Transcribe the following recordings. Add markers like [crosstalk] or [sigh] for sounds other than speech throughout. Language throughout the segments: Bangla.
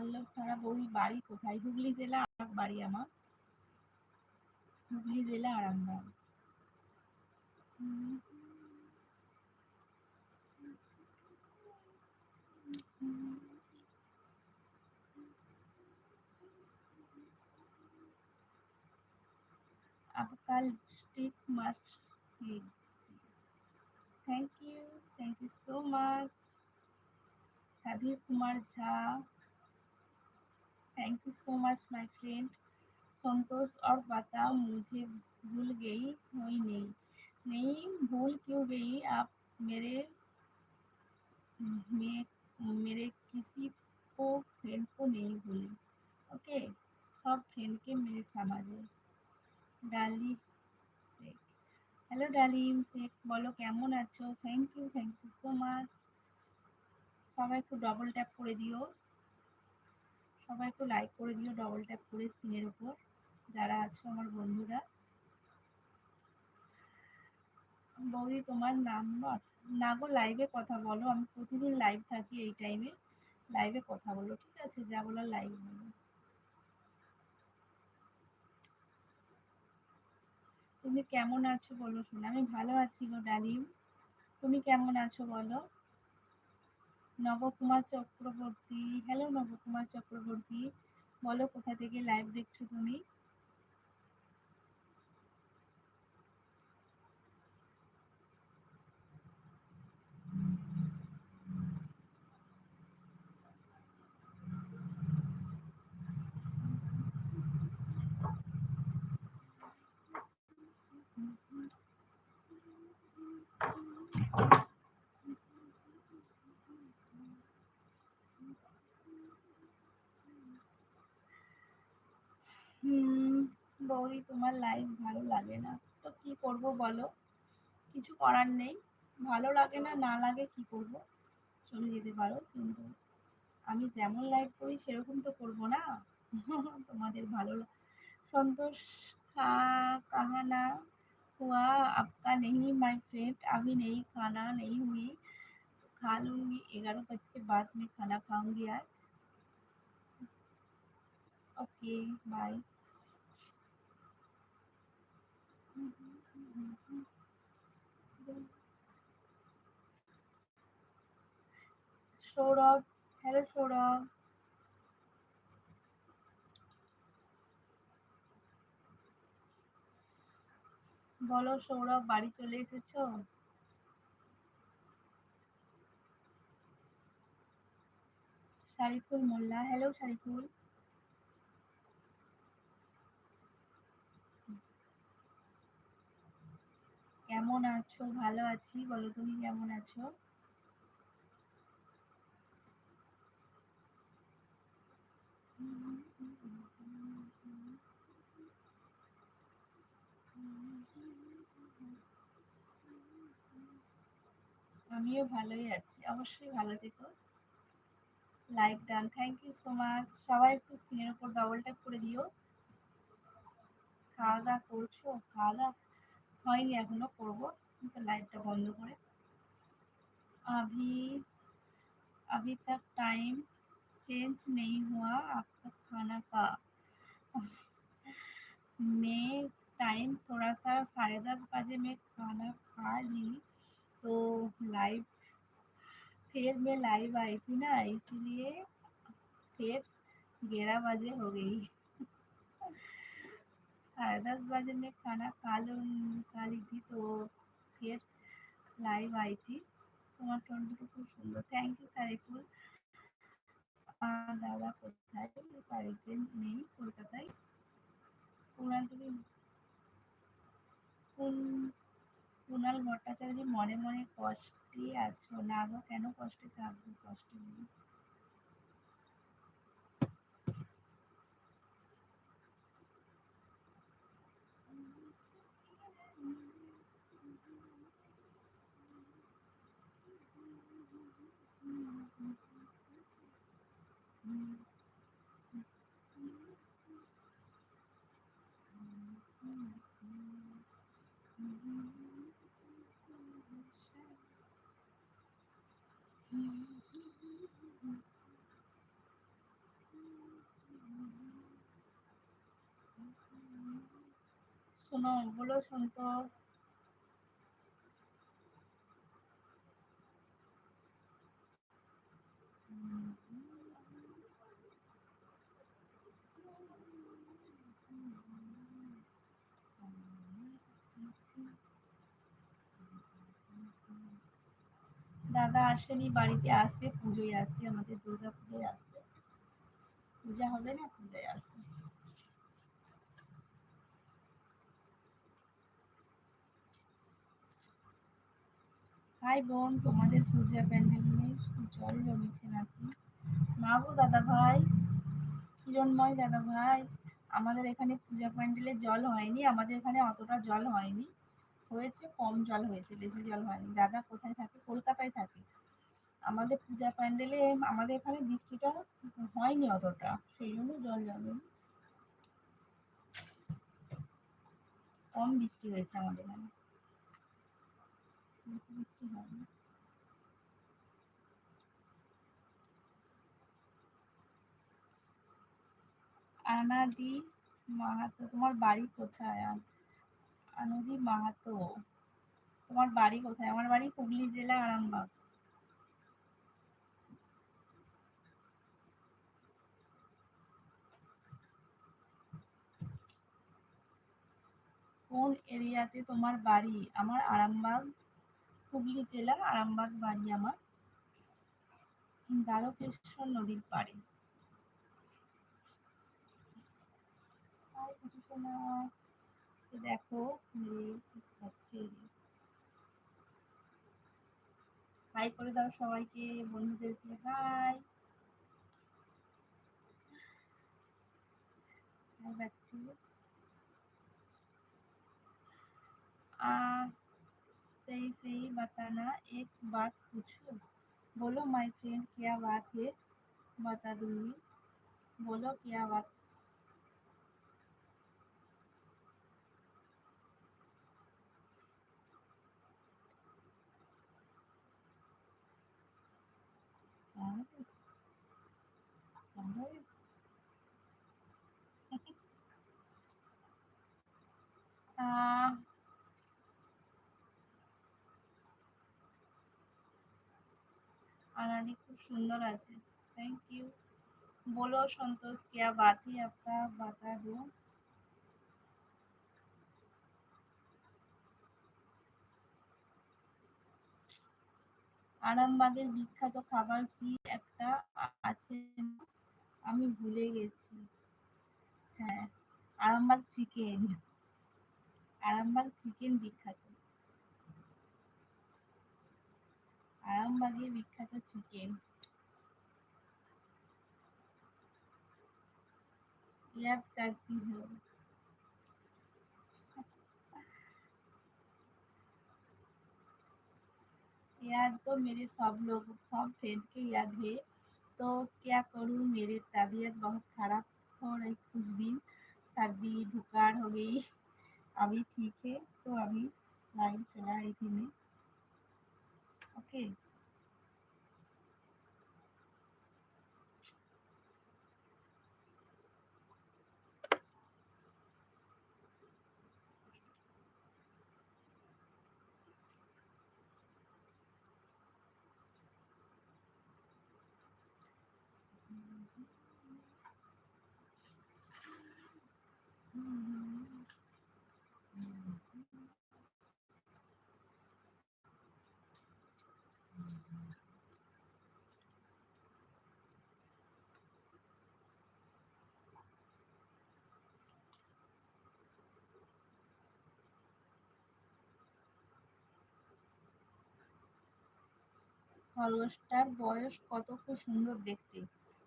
বল্লভ তারা বই বাড়ি কোথায় হুগলি জেলা আরাম বাড়ি আমার হুগলি জেলা Arambagh Apakah lipstick must be Thank you. Thank you so much. Sadhir Kumar Jha. thank you so much my friend Santosh और बताओ मुझे भूल गई हुई नहीं नहीं भूल क्यों गई आप मेरे मैं मेरे किसी को फ्रेंड को नहीं भूली ओके सब फ्रेंड के मेरे समाजे ডালি শেখ হ্যালো ডালিম শেখ বলো কেমন আছো thank you thank you so much সবাই একটু ডবল ট্যাপ করে দিও সবাই একটু লাইক করে দিও ডবল ট্যাপ করে স্ক্রিনের উপর। যারা আছো আমার বন্ধুরা। বৌদি, তোমার নাম্বার না গো লাইভে কথা বলো। আমি প্রতিদিন লাইভ থাকি এই টাইমে লাইভে কথা বলো, ঠিক আছে? যা বলার লাইভ বলো। তুমি কেমন আছো বলো শোনো। আমি ভালো আছি গো, ডালিম। তুমি কেমন আছো বলো? নবকুমার চক্রবর্তী। হ্যালো নবকুমার চক্রবর্তী। বলো কোথা থেকে লাইভ দেখছ তুমি? হুম বৌদি তোমার লাইভ ভালো লাগে না তো কি করব বলো কিছু করার নেই ভালো লাগে না না লাগে কি করব চলে যেতে পারো কিন্তু আমি যেমন লাইভ করি সেরকম তো করব না [laughs] তোমাদের ভালো संतोष खा कहा ना हुआ आपका नहीं माय फ्रेंड अभी नहीं खाना नहीं हुई खा लूँगी ग्यारह बज के बाद में खाना खाऊंगी आज okay bye. Sourav hello Sourav বলো সৌরভ বাড়ি চলে এসেছ? শারিফুল মোল্লা হ্যালো শারিফুল কেমন আছো? ভালো আছি। বলো তুমি কেমন আছো? আমিও ভালোই আছি। অবশ্যই ভালো থেকো। Like done thank you so much সবাই একটু স্ক্রিনের উপর ডবল ট্যাপ করে দিও। খাওয়া দাওয়া করছ? খাওয়া দাওয়া হয়নি এখনো করবো কিন্তু লাইটটা বন্ধ করে अभी अभी तक टाइम चेंज नहीं हुआ आपका खाना का मैं टाइम थोड़ा सा साढ़े दस बजे में खाना खा ली तो लाइव फिर मैं लाइव आई थी ना इसलिए फिर ग्यारह बजे हो गई साढ़े दस बजे मैं खाना खा लूँ खा ली थी तो फिर লাইভ आई थी তোমার টোনটা খুব সুন্দর থ্যাংক ইউ সারিফুল দাদা কোথায় বাড়িতে নেই কলকাতায় কুণাল তুমি কোন কুণাল ভট্টাচার্য মনে মনে কষ্টে আছো না গো কেন কষ্টে থাকবো কষ্ট নেই सुनो बोलो संतोष দাদা আসেনি, বাড়িতে আসবে, পুজোয় আসবে, আমাদের দুর্গা পুজোয় আসবে। পূজা হবে না, পূজায় আসবে। হাই বোন, তোমাদের পূজা প্যান্ডেল প্যান্ডেলে জল জমেছে নাকি? মা গো দাদা ভাই, কিরণময় দাদা ভাই, আমাদের এখানে পূজা প্যান্ডেলে জল হয়নি, আমাদের এখানে অতটা জল হয়নি। হয়েছে, কম জল হয়েছে, বেশি জল হয়নি। দাদা কোথায় থাকে? কলকাতায় থাকে। আমাদের পূজা প্যান্ডেলে, আমাদের এখানে বৃষ্টিটা হয়নি অতটা, সেই জন্য জল জমেনি। কম বৃষ্টি হয়েছে আমাদের এখানে। বৃষ্টি হয়নি। আনাদি মাহাতো, তোমার বাড়ি কোথায়? আনাদি মাহাতো। তোমার বাড়ি কোথায়? আমার বাড়ি হুগলি জেলা আরামবাগ। কোন এরিয়াতে তোমার বাড়ি? আমার আরামবাগ, হুগলি জেলা আরামবাগ বাড়ি আমার। দ্বারকেশ্বর নদীর পাড়ে। দেখো হচ্ছে হাই করে দাও সবাইকে বন্ধুদেরকে হাই যাচ্ছি सही सही बताना एक बात पूछूं बोलो माय फ्रेंड क्या बात है बता दूंगी बोलो क्या बात अनादी खूब सुंदर আছে थैंक यू बोलो संतोष क्या बात है आपका बता दो আরামবাগের বিখ্যাত খাবার কি একটা আছে? আমি ভুলে গেছি। হ্যাঁ আরামবাগ চিকেন। আরামবাগ চিকেন বিখ্যাত। আরামবাগের বিখ্যাত চিকেন। ইয়াদ হয় याद तो मेरे सब लोग, सब फ्रेंड के याद है। तो क्या करूँ? मेरी तबीयत बहुत ख़राब हो रही कुछ दिन। सर्दी, बुखार हो गई। अभी ठीक है तो अभी लाइन चला रही थी मैं। ओके খরগোশটার বয়স কত? খুব সুন্দর দেখতে।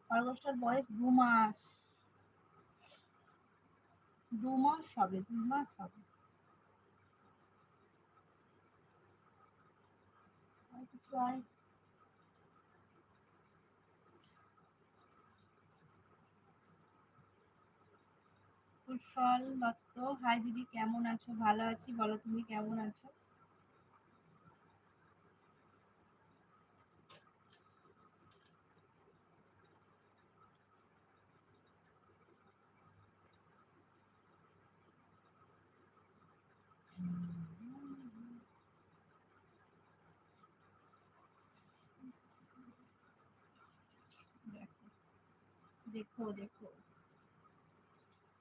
খরগোশটার বয়স দু মাস। দু মাস হবে, দু মাস হবে। কুশল দত্ত, হাই দিদি কেমন আছো? ভালো আছি, বলো তুমি কেমন আছো? দেখো দেখো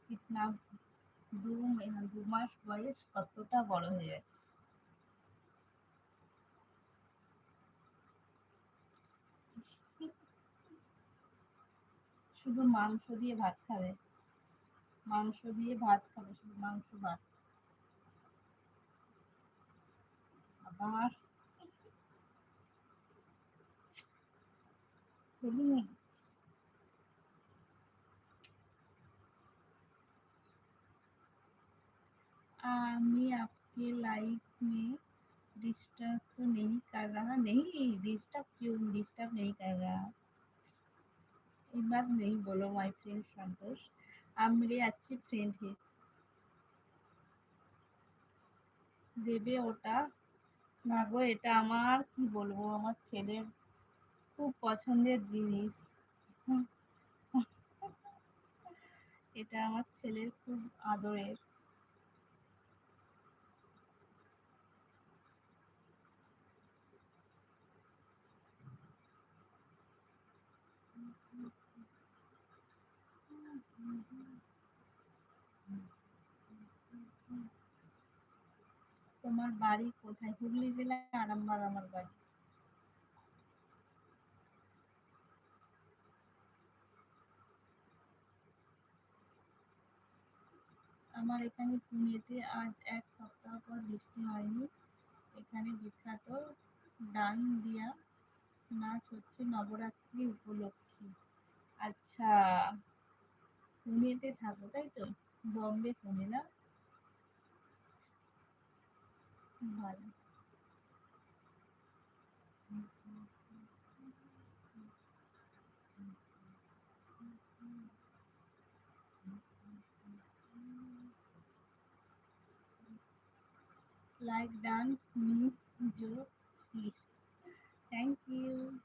কিতনা দু দু মাস বয়স কতটা বড় হয়ে গেছে শুধু মাংস দিয়ে ভাত খাবে মাংস দিয়ে ভাত খাবে শুধু মাংস ভাত আবার मैं आपके लाइफ में डिस्टर्ब तो नहीं कर रहा नहीं डिस्टर्ब क्यों डिस्टर्ब नहीं कर रहा ये बात नहीं बोलो माय फ्रेंड संतोष आप मेरे अच्छे फ्रेंड है দেবে ওটা না গো এটা আমার কি বলবো আমার ছেলের খুব পছন্দের জিনিস এটা আমার ছেলের খুব আদরের তোমার বাড়ি কোথায়? হুগলি জেলায় আরামবাগ আমার বাড়ি। আমার এখানে পুনেতে আজ এক সপ্তাহ পর বৃষ্টি হয়নি। এখানে বিখ্যাত ডান্ডিয়া নাচ হচ্ছে নবরাত্রি উপলক্ষে। আচ্ছা পুনেতে থাকো, তাই তো? বম্বে পুনে না? Vale. Like done means zero. Thank you.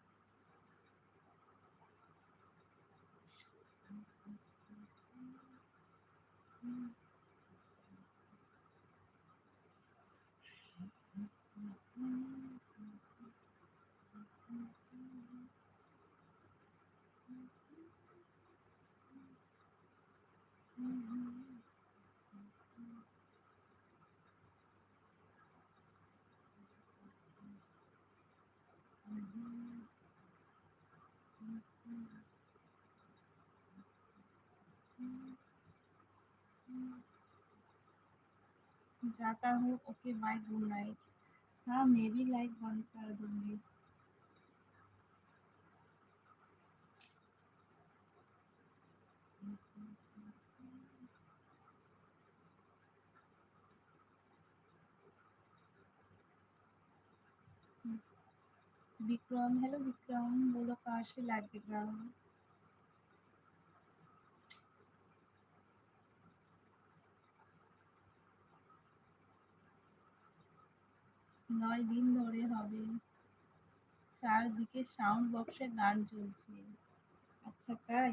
जाता हूँ। ओके बाय गुड नाइट हाँ मैं भी लाइक बंद कर दूँगी। विक्रम हेलो विक्रम बोलो कहाँ से लाइक दिख रहा हूँ নয় দিন ধরে হবে চারদিকে সাউন্ড বক্সে গান চলছে আচ্ছা তাই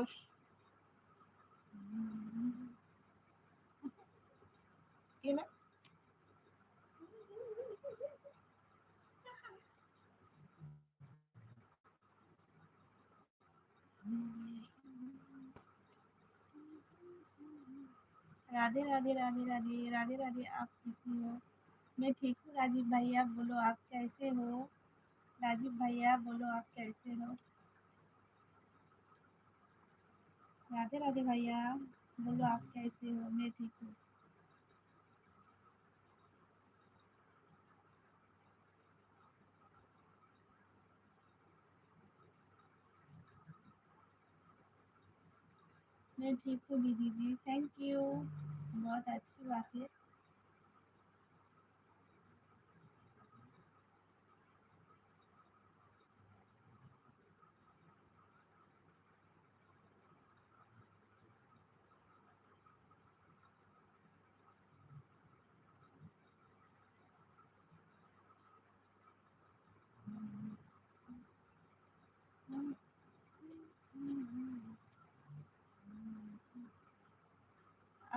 खरगोश ये ना राधे राधे राधे राधे राधे राधे, आप कैसे हो? मैं ठीक हूँ राजीव भैया बोलो, आप कैसे हो? राजीव भैया बोलो, आप कैसे हो? राधे राधे भैया, बोलो आप कैसे हो? मैं ठीक हूँ। मैं ठीक हूँ दीदी जी। थैंक यू बहुत अच्छी बात है।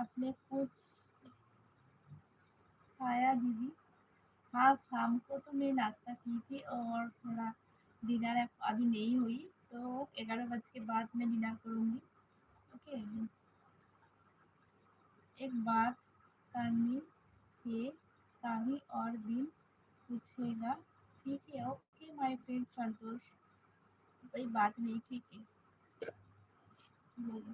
आपने कुछ खाया दीदी हाँ शाम को तो मैं नाश्ता की थी और थोड़ा डिनर अभी नहीं हुई तो ग्यारह बज के बाद मैं डिनर करूँगी ओके एक बात करनी है कभी और दिन पूछेगा ठीक है ओके माय फ्रेंड संतोष कोई बात नहीं ठीक है बोलो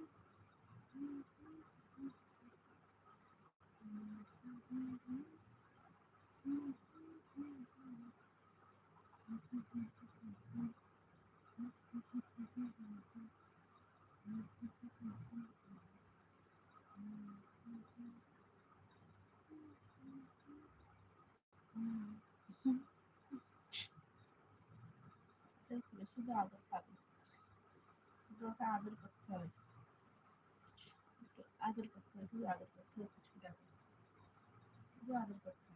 ওকে আদর করতে হবে আদর করতে হবে শুধু আদর করতে হবে কিছু দেখো শুধু আদর করতে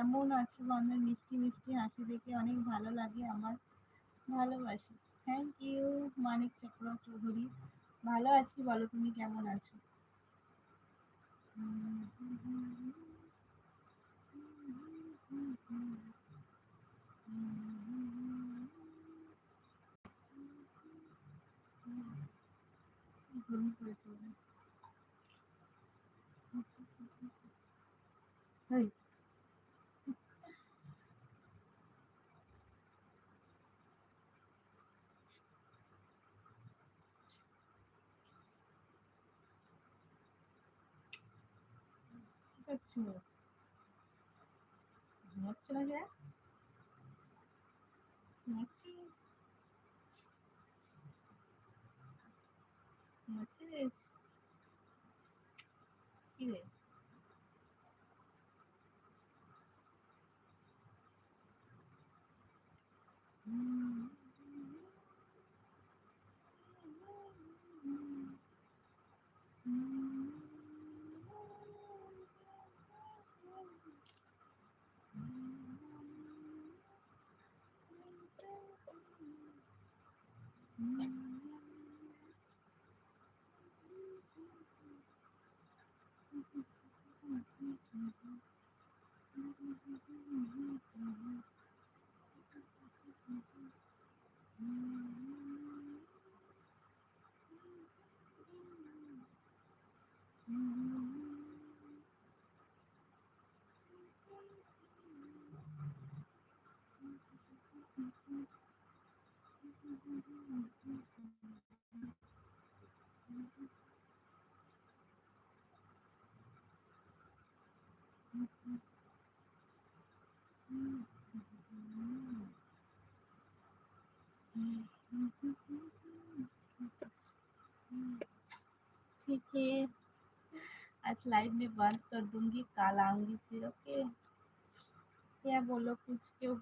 কেমন আছো? আমার মিষ্টি মিষ্টি হাসি দেখে অনেক ভালো লাগে, আমার ভালোবাসি। থ্যাংক ইউ মানিক চক্র চৌধুরী ভালো আছি, বলো তুমি কেমন আছো? ঘুম করছ ঘুমাচ্ছ না যে? ঘুমাচ্ছ ठीक है। आज लाइव में बंद कर दूँगी, कल आऊँगी फिर ओके क्या बोलो, कुछ क्यों?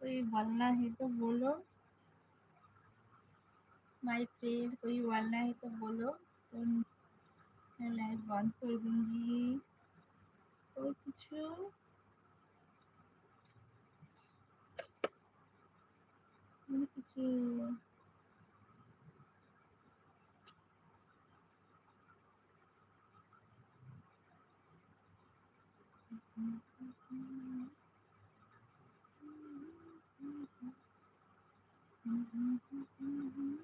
कोई बोलना है तो बोलो माय फ्रेंड कोई बोलना है तो बोलो तो मैं लाइव बंद कर दूंगी कोई कुछ कुछ Uhum, uhum.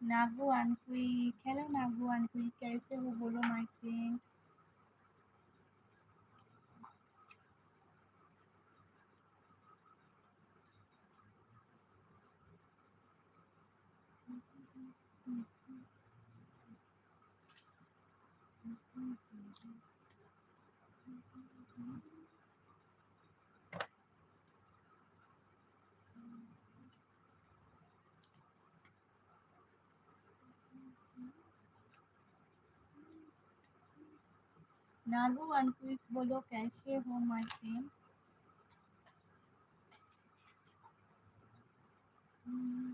Nagu अनकुई hello Nagu अनकुई कैसे हो बोलो माय फ्रेंड नालू एंड बोलो कैसे हो my friend Hmm.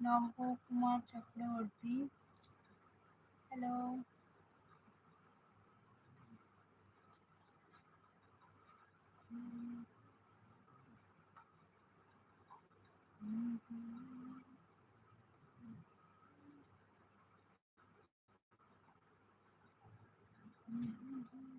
Nago Kumar Chakraborty hello Mm-hmm.